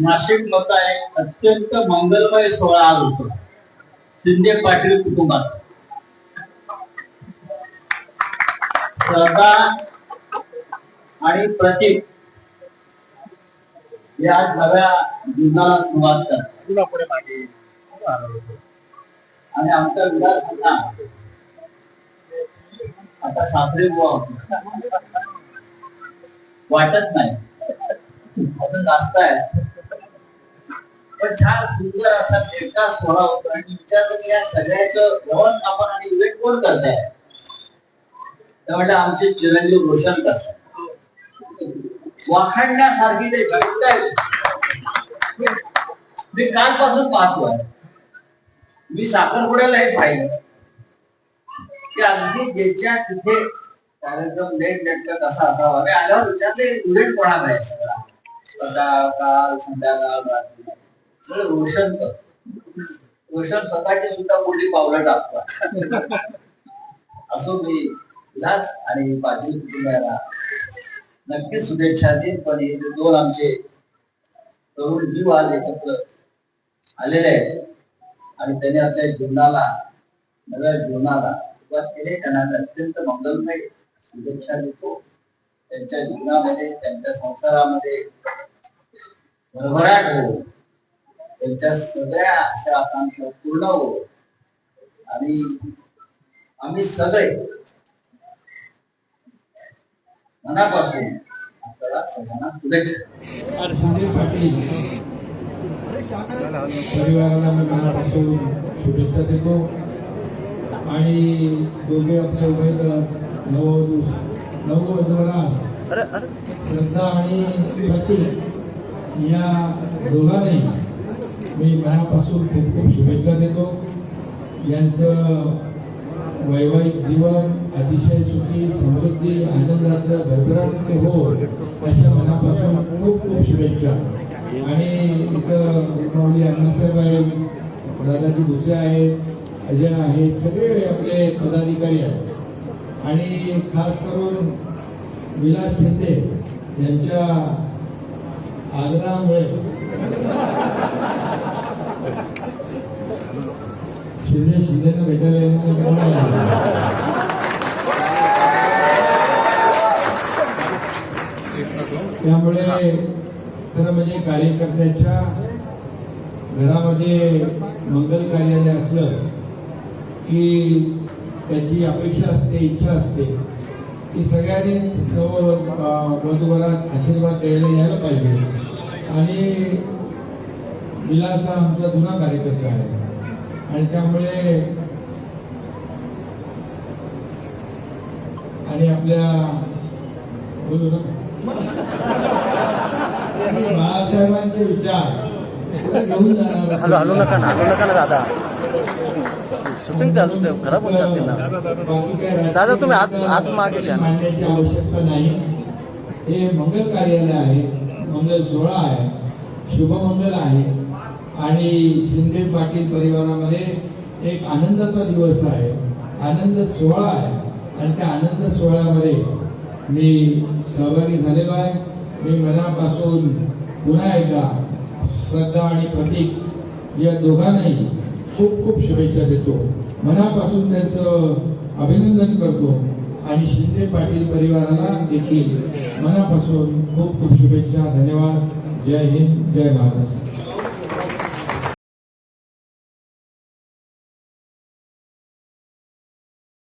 नाशिक मधला एक अत्यंत मंगलमय सोहळा आज होतो. शिंदे पाटील कुटुंबात. श्रद्धा आणि प्रतीक या नव्या जीवनाला सुरुवात करतात. आणि आमचा विलास होता. आता साखरे बुवा वाटत नाही. आता आहे. पण छान सुंदर असा एकटा सोहळा होतो. आणि विचारलं की या सगळ्याचं व्यवस्थापन आणि इव्हेंट कोण करताय? त्यामुळे आमचे चिरंजीव रोशन करतात. वाखाणण्यासारखी ते गोष्ट आहे. मी- कालपासून पाहतोय. मी साखरपुड्याला हे पाहिलं की अगदी ज्याच्या तिथे कार्यक्रम लेट नेटका कसा असावा. मी आल्यावर विचारले इव्हेंट कोणाकडे आहे सगळा? सकाळ काल संध्याकाळ रात्री म्हणजे रोशन कर रोशन स्वतःची सुद्धा मोठी पावलं टाकतो असो मी विलास आणि पाटील कुटुंबाला नक्कीच शुभेच्छा देईन पण हे दोन आमचे तरुण जीव आज एकत्र आलेले आहेत आणि त्यांनी आपल्या जीवनाला नव्या जीवनाला सुरुवात केली त्यांना अत्यंत मंगलमय शुभेच्छा देतो. त्यांच्या जीवनामध्ये त्यांच्या संसारामध्ये भरभराट होऊन त्यांच्या सगळ्या अशा आकांक्षा पूर्ण हो आणि आम्ही सगळे मनापासून आपल्याला सगळ्यांना शुभेच्छा परिवाराला मी मनापासून शुभेच्छा देतो. आणि दोघे आपले उमेदवार नव नववधूवरास श्रद्धा आणि प्रतीक या दोघांनी मी मनापासून खूप खूप शुभेच्छा देतो. यांचं वैवाहिक जीवन अतिशय सुखी समृद्धी आनंदाचं भरभराट हो अशा मनापासून खूप खूप शुभेच्छा. आणि इथं माऊली अण्णासाहेब आहेत दादाजी भुसे आहेत अजय आहेत सगळे आपले पदाधिकारी आहेत. आणि खास करून विलास शिंदे यांच्या आग्रहामुळे शिंदे शिंदेनं भेटायला त्यामुळे खरं म्हणजे कार्यकर्त्याच्या घरामध्ये मंगल कार्यालय असलं की त्याची अपेक्षा असते इच्छा असते की सगळ्यांनीच नव आशीर्वाद द्यायला यायला पाहिजे. आणि विलास हा आमचा जुना कार्यकर्ता आहे. आणि त्यामुळे आणि आपल्या बोलू ना. बाळासाहेबांचे विचार. घेऊन जाणार दादा. शूटिंग चालू खराब होऊन जाते ना. दादा, तुम्ही आत- आत मागे आवश्यकता नाही. हे मंगल कार्यालय आहे. मंगल सोहळा आहे शुभमंगल आहे आणि शिंदे पाटील परिवारामध्ये एक आनंदाचा दिवस आहे आनंद सोहळा आहे. आणि त्या आनंद सोहळ्यामध्ये मी सहभागी झालेलो आहे. मी मनापासून पुन्हा एकदा श्रद्धा आणि प्रतीक या दोघांनाही खूप खूप शुभेच्छा देतो. मनापासून त्यांचं अभिनंदन करतो. आणि शिंदे पाटील परिवाराला देखील मनापासून खूप खूप शुभेच्छा धन्यवाद. जय हिंद जय महाराष्ट्र